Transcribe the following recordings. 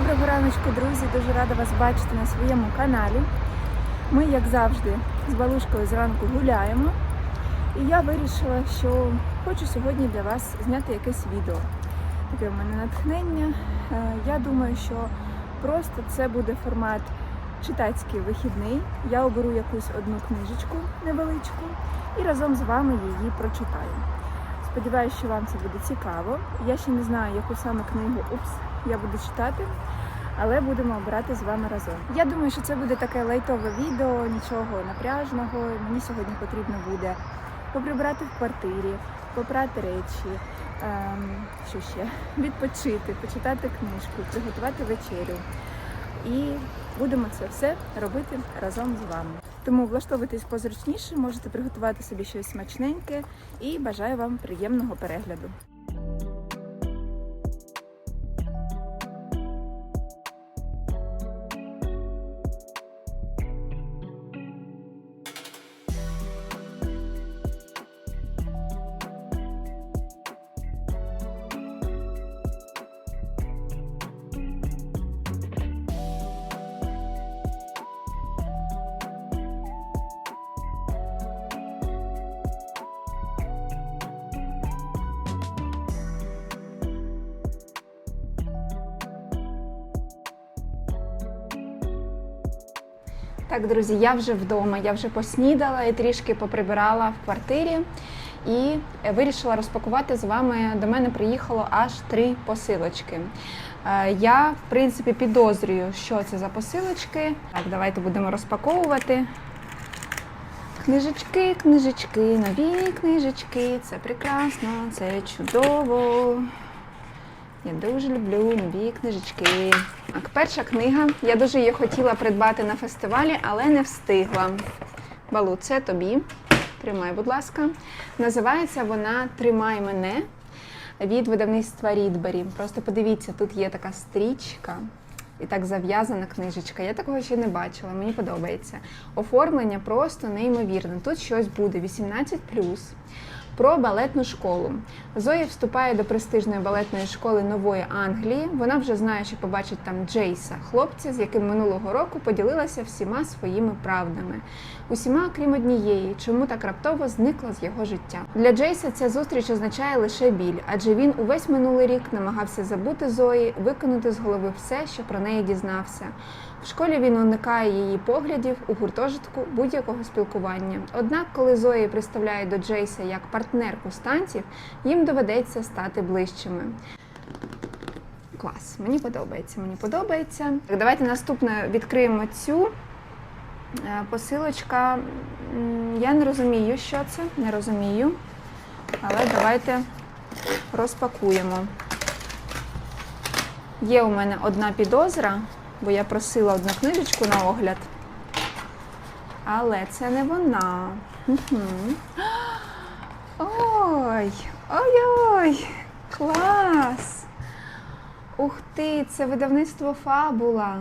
Доброго раночку, друзі! Дуже рада вас бачити на своєму каналі. Ми, як завжди, з Балушкою зранку гуляємо. І я вирішила, що хочу сьогодні для вас зняти якесь відео. Таке в мене натхнення. Е, Я думаю, що просто це буде формат читацький вихідний. Я оберу якусь одну книжечку невеличку і разом з вами її прочитаю. Сподіваюсь, що вам це буде цікаво. Я ще не знаю, яку саме книгу упс, я буду читати, але будемо обирати з вами разом. Я думаю, що це буде таке лайтове відео, нічого напряжного. Мені сьогодні потрібно буде поприбрати в квартирі, попрати речі, ем, що ще, відпочити, почитати книжку, приготувати вечерю. І будемо це все робити разом з вами. Тому влаштовуйтесь позручніше, можете приготувати собі щось смачненьке і бажаю вам приємного перегляду. Так, друзі, я вже вдома, я вже поснідала і трішки поприбирала в квартирі і вирішила розпакувати з вами. До мене приїхало аж три посилочки. Е, Я, в принципі, підозрюю, що це за посилочки. Так, давайте будемо розпаковувати. Книжечки, книжечки, нові книжечки. Це прекрасно, це чудово. Я дуже люблю нові книжечки. Перша книга. Я дуже її хотіла придбати на фестивалі, але не встигла. Балу, це тобі. Тримай, будь ласка. Називається вона Тримай мене від видавництва Рідбері. Просто подивіться, тут є така стрічка. І так зав'язана книжечка. Я такого ще не бачила, мені подобається. Оформлення просто неймовірне. Тут щось буде 18 про балетну школу. Зоя вступає до престижної балетної школи Нової Англії. Вона вже знає, що побачить там Джейса, хлопця, з яким минулого року поділилася всіма своїми правдами. Усіма, крім однієї, чому так раптово зникла з його життя. Для Джейса ця зустріч означає лише біль, адже він увесь минулий рік намагався забути Зої, викинути з голови все, що про неї дізнався. В школі він уникає її поглядів у гуртожитку будь-якого спілкування. Однак, коли Зої представляє до Джейса як партнерку станців, їм доведеться стати ближчими. Клас, мені подобається, мені подобається. Так, давайте наступне відкриємо цю Е, посилочка. Я не розумію, що це, не розумію. Але давайте розпакуємо. Є у мене одна підозра, бо я просила одну книжечку на огляд. Але це не вона. Ой, ой-ой! Клас! Ух ти, це видавництво Фабула.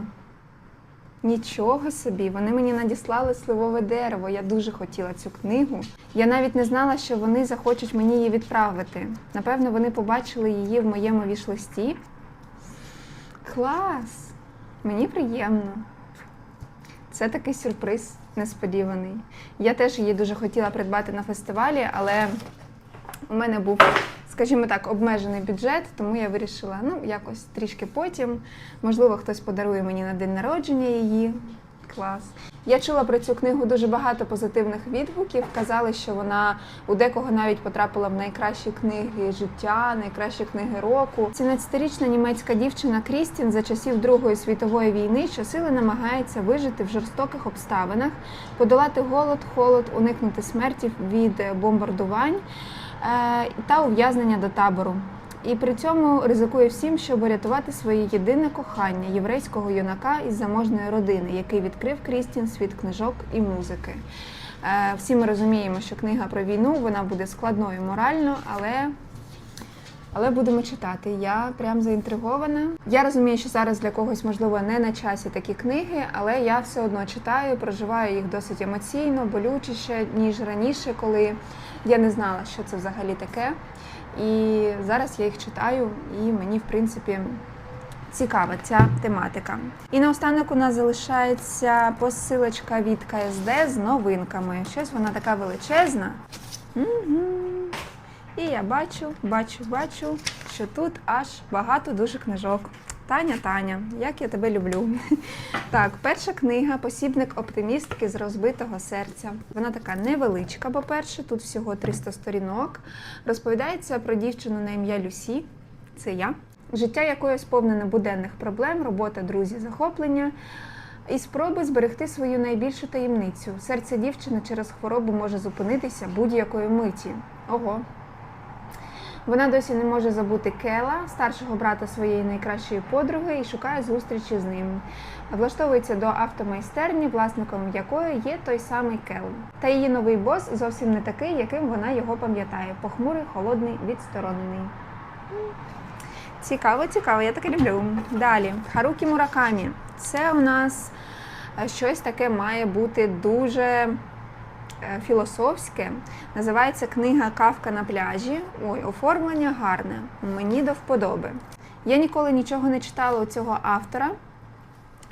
Нічого собі, вони мені надіслали сливове дерево. Я дуже хотіла цю книгу. Я навіть не знала, що вони захочуть мені її відправити. Напевно, вони побачили її в моєму вішлисті. Клас! Мені приємно. Це такий сюрприз несподіваний. Я теж її дуже хотіла придбати на фестивалі, але у мене був, скажімо так, обмежений бюджет, тому я вирішила, ну, якось трішки потім. Можливо, хтось подарує мені на день народження її. Клас. Я чула про цю книгу дуже багато позитивних відгуків. Казали, що вона у декого навіть потрапила в найкращі книги життя, найкращі книги року. 17-річна німецька дівчина Крістін за часів Другої світової війни щосили намагається вижити в жорстоких обставинах, подолати голод, холод, уникнути смерті від бомбардувань е, та ув'язнення до табору. І при цьому ризикує всім, щоб рятувати своє єдине кохання єврейського юнака із заможної родини, який відкрив Крістін світ книжок і музики. Е, Всі ми розуміємо, що книга про війну вона буде складною морально, але але будемо читати. Я прям заінтригована. Я розумію, що зараз для когось можливо не на часі такі книги, але я все одно читаю, проживаю їх досить емоційно, болючіше ніж раніше, коли я не знала, що це взагалі таке. І зараз я їх читаю, і мені, в принципі, цікава ця тематика. І наостанок у нас залишається посилочка від КСД з новинками. Щось вона така величезна. Угу. І я бачу, бачу, бачу, що тут аж багато дуже книжок. Таня, Таня, як я тебе люблю. Так, перша книга Посібник оптимістки з розбитого серця. Вона така невеличка, по-перше, тут всього 300 сторінок. Розповідається про дівчину на ім'я Люсі. Це я. Життя якої сповнене буденних проблем, робота, друзі, захоплення. І спроби зберегти свою найбільшу таємницю. Серце дівчини через хворобу може зупинитися будь-якої миті. Ого, вона досі не може забути Кела, старшого брата своєї найкращої подруги, і шукає зустрічі з ним. Влаштовується до автомайстерні, власником якої є той самий Кел. Та її новий бос зовсім не такий, яким вона його пам'ятає. Похмурий, холодний, відсторонений. Цікаво, цікаво, я таке люблю. Далі, Харукі Муракамі. Це у нас е, щось таке має бути дуже філософське. Називається книга Кавка на пляжі. Ой, оформлення гарне. Мені до вподоби. Я ніколи нічого не читала у цього автора.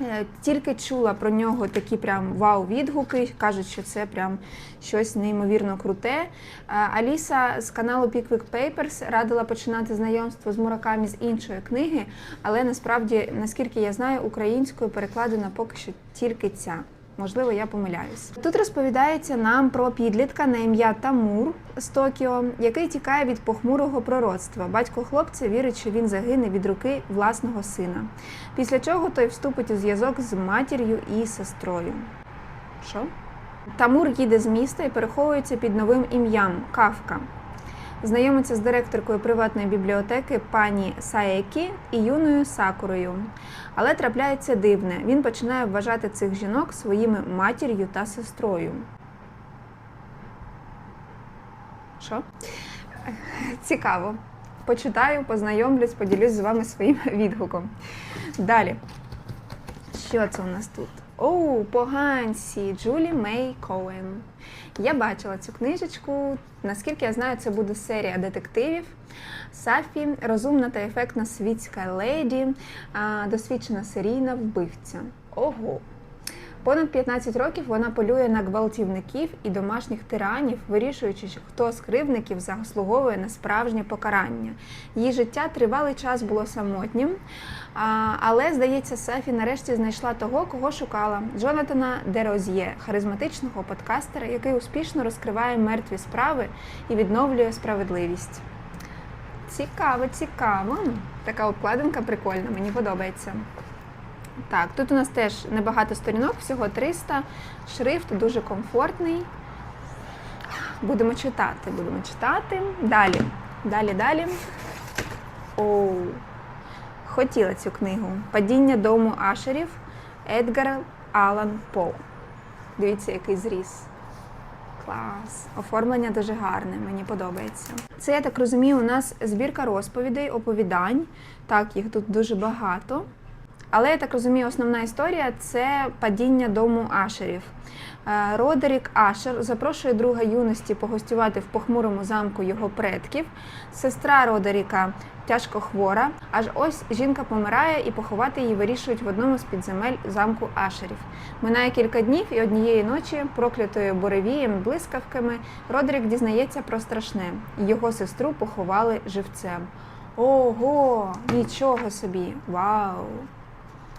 Е, Тільки чула про нього такі прям вау-відгуки. Кажуть, що це прям щось неймовірно круте. Е, Аліса з каналу Pickwick Papers радила починати знайомство з мураками з іншої книги, але насправді, наскільки я знаю, українською перекладена поки що тільки ця. Можливо, я помиляюсь. Тут розповідається нам про підлітка на ім'я Тамур з Токіо, який тікає від похмурого пророцтва. Батько хлопця вірить, що він загине від руки власного сина. Після чого той вступить у зв'язок з матір'ю і сестрою. Що? Тамур їде з міста і переховується під новим ім'ям Кавка. Знайомиться з директоркою приватної бібліотеки пані Саекі і юною Сакурою. Але трапляється дивне. Він починає вважати цих жінок своїми матір'ю та сестрою. Що? Цікаво. Почитаю, познайомлюсь, поділюсь з вами своїм відгуком. Далі. Що це у нас тут? Оу, поганці, Джулі Мей Коен. Я бачила цю книжечку. Наскільки я знаю, це буде серія детективів. Сафі розумна та ефектна світська леді, досвідчена серійна вбивця. Ого. Понад 15 років вона полює на гвалтівників і домашніх тиранів, вирішуючи, хто з кривдників заслуговує на справжнє покарання. Її життя тривалий час було самотнім, але, здається, Сафі нарешті знайшла того, кого шукала Джонатана Дероз'є, харизматичного подкастера, який успішно розкриває мертві справи і відновлює справедливість. Цікаво, цікаво. Така обкладинка прикольна, мені подобається. Так, тут у нас теж небагато сторінок, всього 300. Шрифт дуже комфортний. Будемо читати, будемо читати. Далі, далі, далі. Оу. Хотіла цю книгу. Падіння дому Ашерів Едгар Алан По. Дивіться, який зріс. Клас. Оформлення дуже гарне, мені подобається. Це, я так розумію, у нас збірка розповідей, оповідань. Так, їх тут дуже багато. Але я так розумію, основна історія це падіння дому Ашерів. Е, Родерік Ашер запрошує друга юності погостювати в похмурому замку його предків. Сестра Родеріка тяжко хвора. Аж ось жінка помирає і поховати її вирішують в одному з підземель замку Ашерів. Минає кілька днів і однієї ночі, проклятою буревієм, блискавками, Родерік дізнається про страшне. Його сестру поховали живцем. Ого, нічого собі! Вау!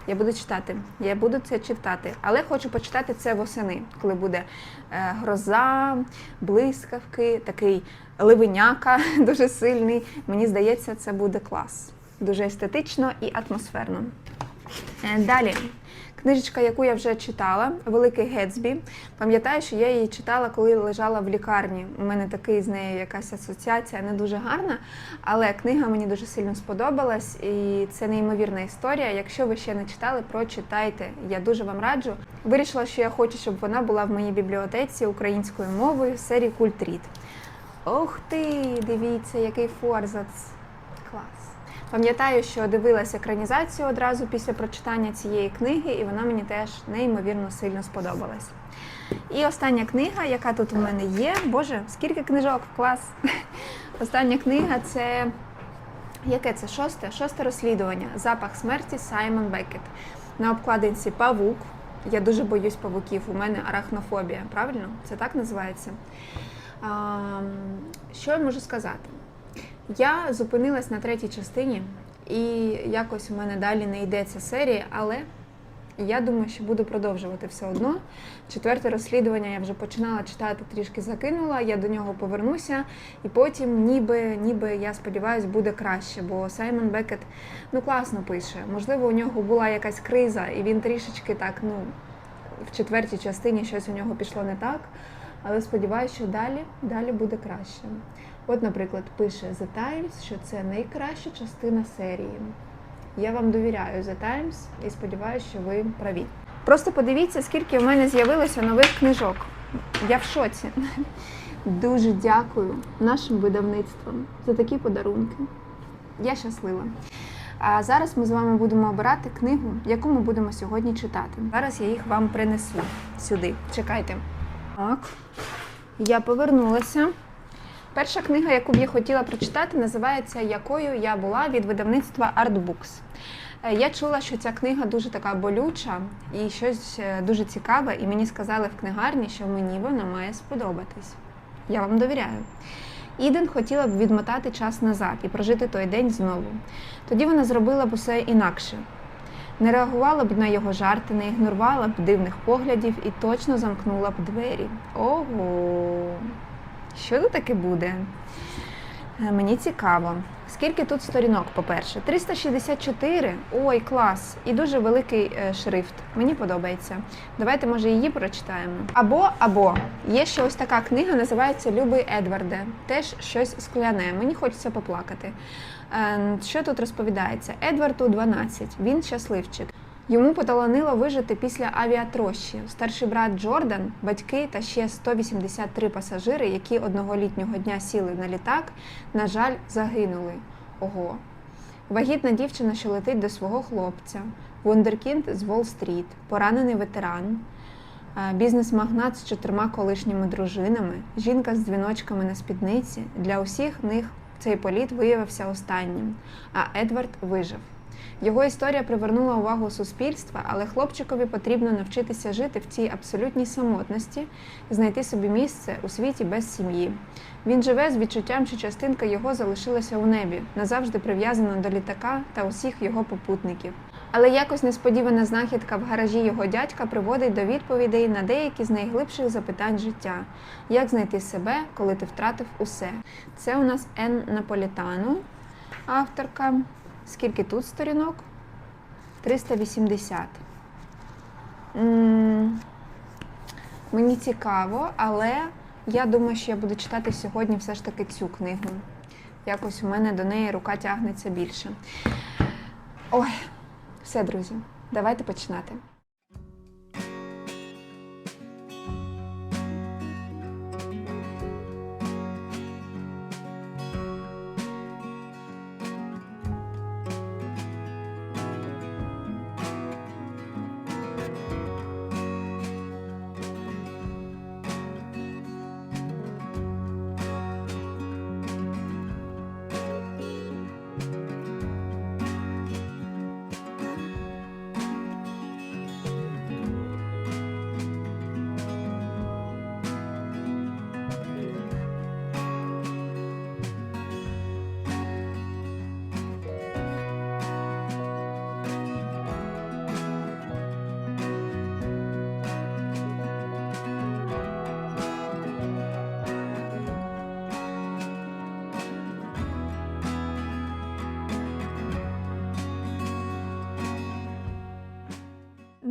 Я буду читати. Я буду це читати, але хочу почитати це восени, коли буде е, гроза, блискавки, такий ливеняка дуже сильний. Мені здається, це буде клас. Дуже естетично і атмосферно. Е, Далі. Книжечка, яку я вже читала, Великий Гетсбі. Пам'ятаю, що я її читала, коли лежала в лікарні. У мене такий з нею якась асоціація не дуже гарна, але книга мені дуже сильно сподобалась, і це неймовірна історія. Якщо ви ще не читали, прочитайте. Я дуже вам раджу. Вирішила, що я хочу, щоб вона була в моїй бібліотеці українською мовою серії Культріт. Ох ти! Дивіться, який форзац! Пам'ятаю, що дивилася екранізацію одразу після прочитання цієї книги, і вона мені теж неймовірно сильно сподобалась. І остання книга, яка тут у мене є. Боже, скільки книжок, клас! Остання книга це Яке це шосте? Шосте розслідування. Запах смерті Саймон Беккет. На обкладинці павук. Я дуже боюсь павуків. У мене арахнофобія. Правильно? Це так називається? Що я можу сказати? Я зупинилась на третій частині, і якось у мене далі не йде ця серія, але я думаю, що буду продовжувати все одно. Четверте розслідування я вже починала читати, трішки закинула, я до нього повернуся, і потім, ніби, ніби я сподіваюся, буде краще, бо Саймон Бекет ну класно пише. Можливо, у нього була якась криза, і він трішечки так, ну, в четвертій частині щось у нього пішло не так. Але сподіваюся, що далі, далі буде краще. От, наприклад, пише The Times, що це найкраща частина серії. Я вам довіряю The Times і сподіваюся, що ви праві. Просто подивіться, скільки в мене з'явилося нових книжок. Я в шоці. Дуже дякую нашим видавництвам за такі подарунки. Я щаслива. А зараз ми з вами будемо обирати книгу, яку ми будемо сьогодні читати. Зараз я їх вам принесу сюди. Чекайте. Так, я повернулася. Перша книга, яку б я хотіла прочитати, називається Якою я була від видавництва Artbooks. Е, Я чула, що ця книга дуже така болюча і щось е, дуже цікаве, і мені сказали в книгарні, що мені вона має сподобатись. Я вам довіряю. Іден хотіла б відмотати час назад і прожити той день знову. Тоді вона зробила б усе інакше. Не реагувала б на його жарти, не ігнорувала б дивних поглядів і точно замкнула б двері. Ого! Що тут таке буде? Е, Мені цікаво. Скільки тут сторінок, по-перше? 364. Ой, клас! І дуже великий е, шрифт. Мені подобається. Давайте, може, її прочитаємо. Або, або є ще ось така книга, називається Любий Едварде. Теж щось скляне. Мені хочеться поплакати. Е, Що тут розповідається? Едварду 12. Він щасливчик. Йому поталанило вижити після авіатрощі. Старший брат Джордан, батьки та ще 183 пасажири, які одного літнього дня сіли на літак, на жаль, загинули. Ого. Вагітна дівчина, що летить до свого хлопця, вундеркінд з Уолл-стріт, поранений ветеран, бізнес-магнат з чотирма колишніми дружинами, жінка з дзвіночками на спідниці. Для усіх них цей політ виявився останнім, а Едвард вижив. Його історія привернула увагу суспільства, але хлопчикові потрібно навчитися жити в цій абсолютній самотності, знайти собі місце у світі без сім'ї. Він живе з відчуттям, що частинка його залишилася у небі, назавжди прив'язана до літака та усіх його попутників. Але якось несподівана знахідка в гаражі його дядька приводить до відповідей на деякі з найглибших запитань життя: як знайти себе, коли ти втратив усе. Це у нас Ен Наполітану, авторка. Скільки тут сторінок? 380. М, Мені цікаво, але я думаю, що я буду читати сьогодні все ж таки цю книгу. Якось у мене до неї рука тягнеться більше. Ой, все, друзі, давайте починати.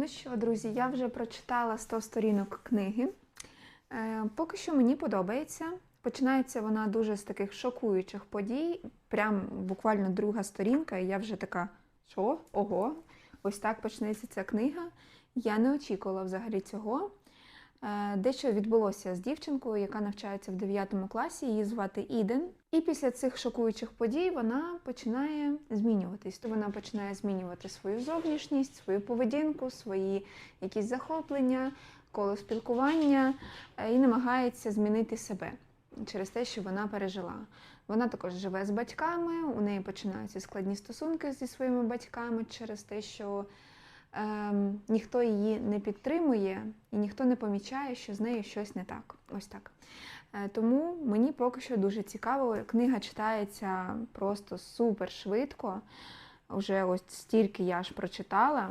Що, друзі, я вже прочитала 100 сторінок книги. Е, поки що мені подобається. Починається вона дуже з таких шокуючих подій. Прям буквально друга сторінка, і я вже така, що? Ого, ось так почнеться ця книга. Я не очікувала взагалі цього. Е, Дещо відбулося з дівчинкою, яка навчається в 9 класі, її звати Іден. І після цих шокуючих подій вона починає змінюватись. То вона починає змінювати свою зовнішність, свою поведінку, свої якісь захоплення, коло спілкування е, і намагається змінити себе через те, що вона пережила. Вона також живе з батьками, у неї починаються складні стосунки зі своїми батьками через те, що ем, ніхто її не підтримує і ніхто не помічає, що з нею щось не так. Ось так. Е, тому мені поки що дуже цікаво. Книга читається просто супер швидко. Уже ось стільки я ж прочитала,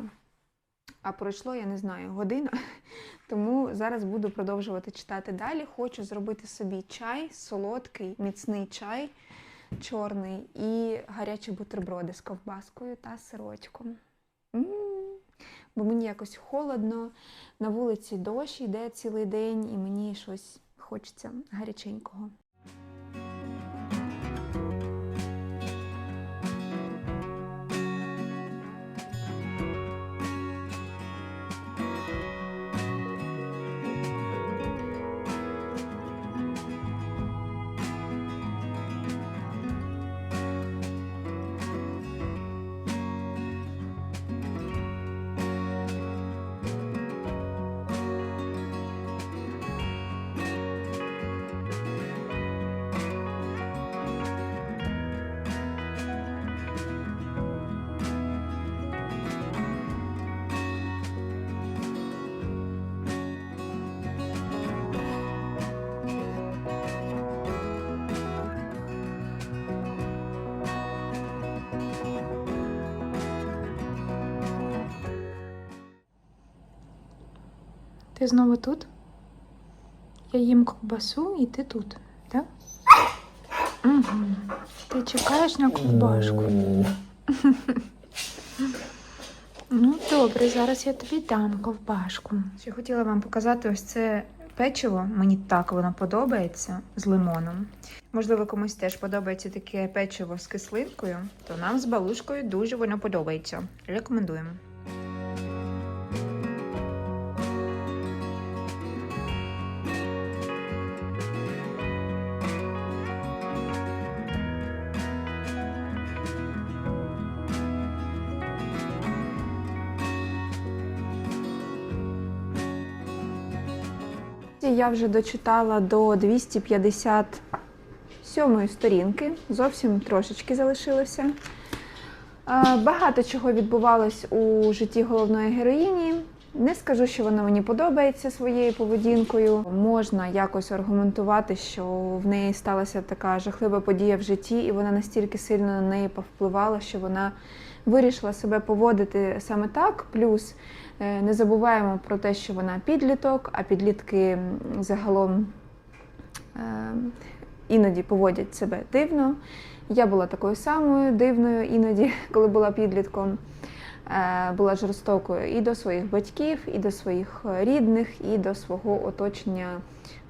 а пройшло, я не знаю, година. Тому зараз буду продовжувати читати далі. Хочу зробити собі чай, солодкий, міцний чай чорний і гарячі бутерброди з ковбаскою та сирочком. М, Бо мені якось холодно, на вулиці дощ йде цілий день, і мені щось хочеться гаряченького. Ти знову тут? Я їм ковбасу і ти тут, так? Угу. Ти чекаєш на ковбашку. Ну, добре, зараз я тобі дам ковбашку. Ще хотіла вам показати ось це печиво. Мені так воно подобається з лимоном. Можливо, комусь теж подобається таке печиво з кислинкою, то нам з балушкою дуже воно подобається. Рекомендуємо. Я вже дочитала до 257 сторінки, зовсім трошечки залишилося. Е, Багато чого відбувалось у житті головної героїні. Не скажу, що вона мені подобається своєю поведінкою. Можна якось аргументувати, що в неї сталася така жахлива подія в житті, і вона настільки сильно на неї повпливала, що вона вирішила себе поводити саме так. Плюс е, не забуваємо про те, що вона підліток, а підлітки загалом е, іноді поводять себе дивно. Я була такою самою дивною іноді, коли була підлітком. Е, Була жорстокою і до своїх батьків, і до своїх рідних, і до свого оточення.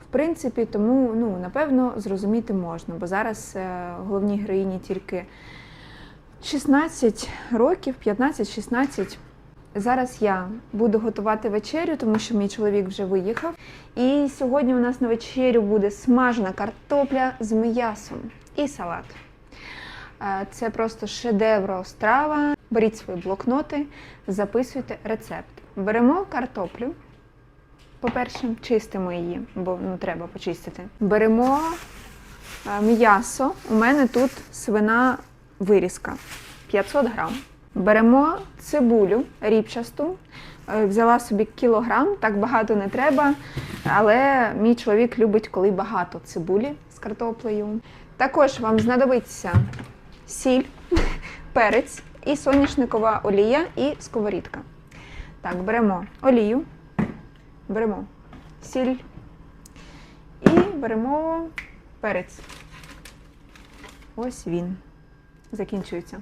В принципі, тому ну, напевно зрозуміти можна, бо зараз е, головній героїні тільки 16 років, 15-16. Зараз я буду готувати вечерю, тому що мій чоловік вже виїхав. І сьогодні у нас на вечерю буде смажена картопля з м'ясом і салат. Це просто шедевро страва. Беріть свої блокноти, записуйте рецепт. Беремо картоплю. По-перше, чистимо її, бо ну, треба почистити. Беремо м'ясо. У мене тут свина вирізка 500 грам. Беремо цибулю ріпчасту. Е, Взяла собі кілограм, так багато не треба, але мій чоловік любить, коли багато цибулі з картоплею. Також вам знадобиться сіль, перець і соняшникова олія і сковорідка. Так, беремо олію, беремо сіль і беремо перець. Ось він. Закінчується.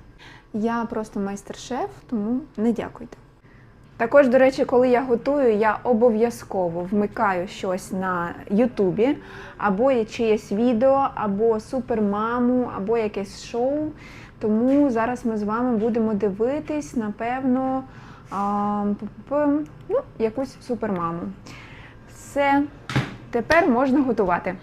Я просто майстер-шеф, тому не дякуйте. Також, до речі, коли я готую, я обов'язково вмикаю щось на Ютубі, або чиєсь відео, або супермаму, або якесь шоу. Тому зараз ми з вами будемо дивитись, напевно, ну, якусь супермаму. Все, тепер можна готувати.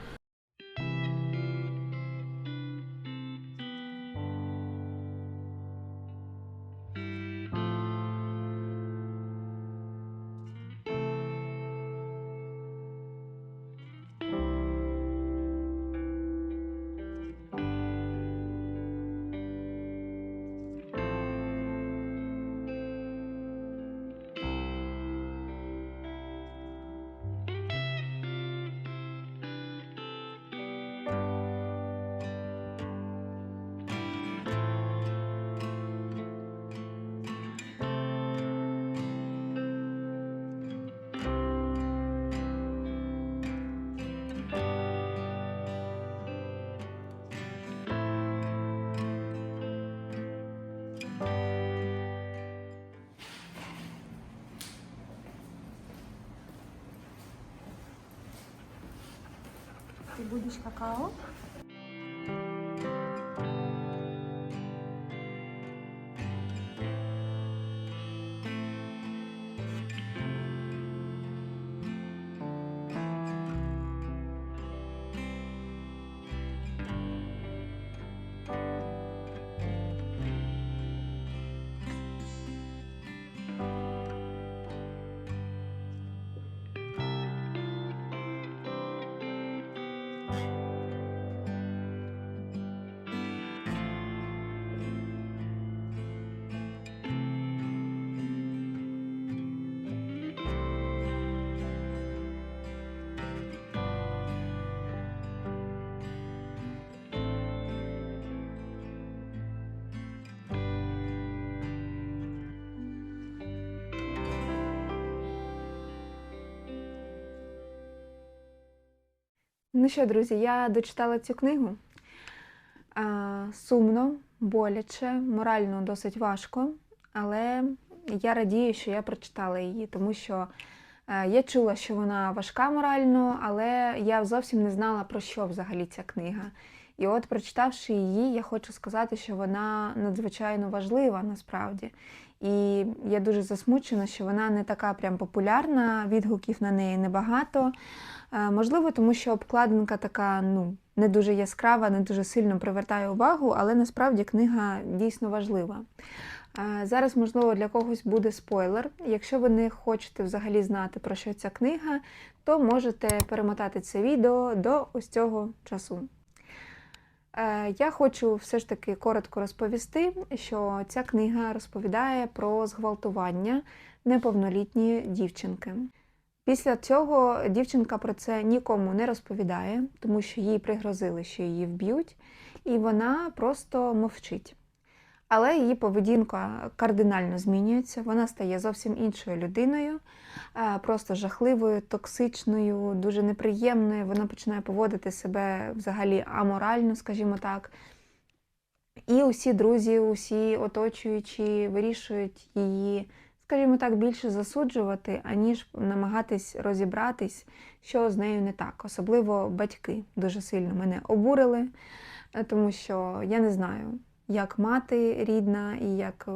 Ти будеш какао? Ну що, друзі, я дочитала цю книгу. Сумно, боляче, морально досить важко, але я радію, що я прочитала її, тому що е, я чула, що вона важка морально, але я зовсім не знала, про що взагалі ця книга. І от, прочитавши її, я хочу сказати, що вона надзвичайно важлива насправді. І я дуже засмучена, що вона не така прям популярна, відгуків на неї небагато. Е, Можливо, тому що обкладинка така ну, не дуже яскрава, не дуже сильно привертає увагу, але насправді книга дійсно важлива. Е, Зараз, можливо, для когось буде спойлер. Якщо ви не хочете взагалі знати, про що ця книга, то можете перемотати це відео до ось цього часу. Е, Я хочу все ж таки коротко розповісти, що ця книга розповідає про зґвалтування неповнолітньої дівчинки. Після цього дівчинка про це нікому не розповідає, тому що їй пригрозили, що її вб'ють, і вона просто мовчить. Але її поведінка кардинально змінюється, вона стає зовсім іншою людиною, е, просто жахливою, токсичною, дуже неприємною. Вона починає поводити себе взагалі аморально, скажімо так. І усі друзі, усі оточуючі вирішують її, скажімо так, більше засуджувати, аніж намагатись розібратись, що з нею не так. Особливо батьки дуже сильно мене обурили, е, тому що я не знаю, як мати рідна і як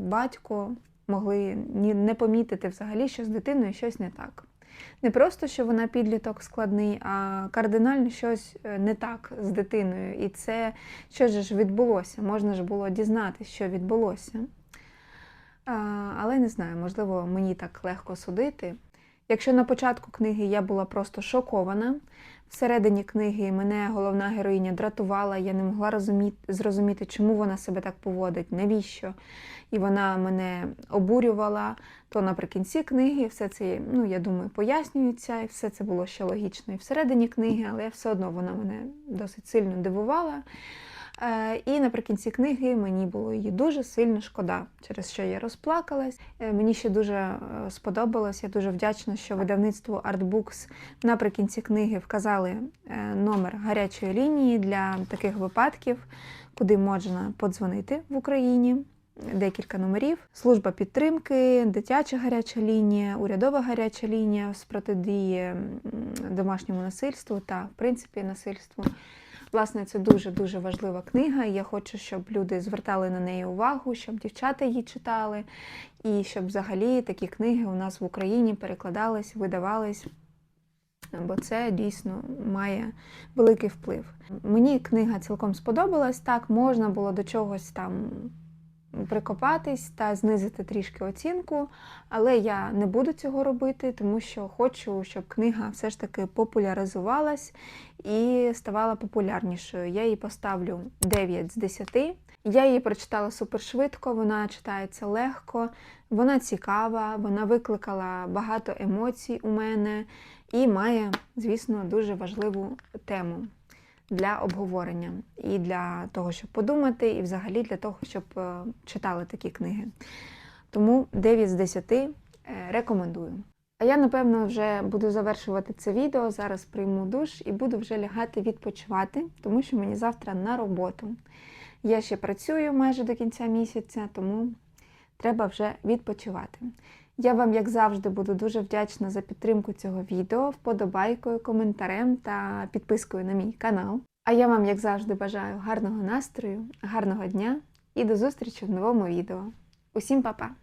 батько могли не помітити взагалі, що з дитиною щось не так. Не просто, що вона підліток складний, а кардинально щось е, не так з дитиною. І це що ж відбулося? Можна ж було дізнатися, що відбулося. Але не знаю, можливо, мені так легко судити. Якщо на початку книги я була просто шокована, всередині книги мене головна героїня дратувала, я не могла розуміти, зрозуміти, чому вона себе так поводить, навіщо. І вона мене обурювала, то наприкінці книги все це, ну, я думаю, пояснюється, і все це було ще логічно і всередині книги, але все одно вона мене досить сильно дивувала. Е, І наприкінці книги мені було її дуже сильно шкода, через що я розплакалась. Е, Мені ще дуже е, сподобалось. Я дуже вдячна, що видавництво Artbooks наприкінці книги вказали номер гарячої лінії для таких випадків, куди можна подзвонити в Україні. Декілька номерів: служба підтримки, дитяча гаряча лінія, урядова гаряча лінія з протидії домашньому насильству та, в принципі, насильству. Власне, це дуже-дуже важлива книга. Я хочу, щоб люди звертали на неї увагу, щоб дівчата її читали, і щоб взагалі такі книги у нас в Україні перекладались, видавались. Бо це дійсно має великий вплив. Мені книга цілком сподобалась. Так, можна було до чогось там прикопатись та знизити трішки оцінку, але я не буду цього робити, тому що хочу, щоб книга все ж таки популяризувалась і ставала популярнішою. Я їй поставлю 9 з 10. Я її прочитала супершвидко, вона читається легко, вона цікава, вона викликала багато емоцій у мене і має, звісно, дуже важливу тему для обговорення і для того, щоб подумати, і взагалі для того, щоб е, читали такі книги. Тому 9 з 10 е, рекомендую. А я, напевно, вже буду завершувати це відео. Зараз прийму душ і буду вже лягати відпочивати, тому що мені завтра на роботу. Я ще працюю майже до кінця місяця, тому треба вже відпочивати. Я вам, як завжди, буду дуже вдячна за підтримку цього відео, вподобайкою, коментарем та підпискою на мій канал. А я вам, як завжди, бажаю гарного настрою, гарного дня і до зустрічі в новому відео. Усім па-па!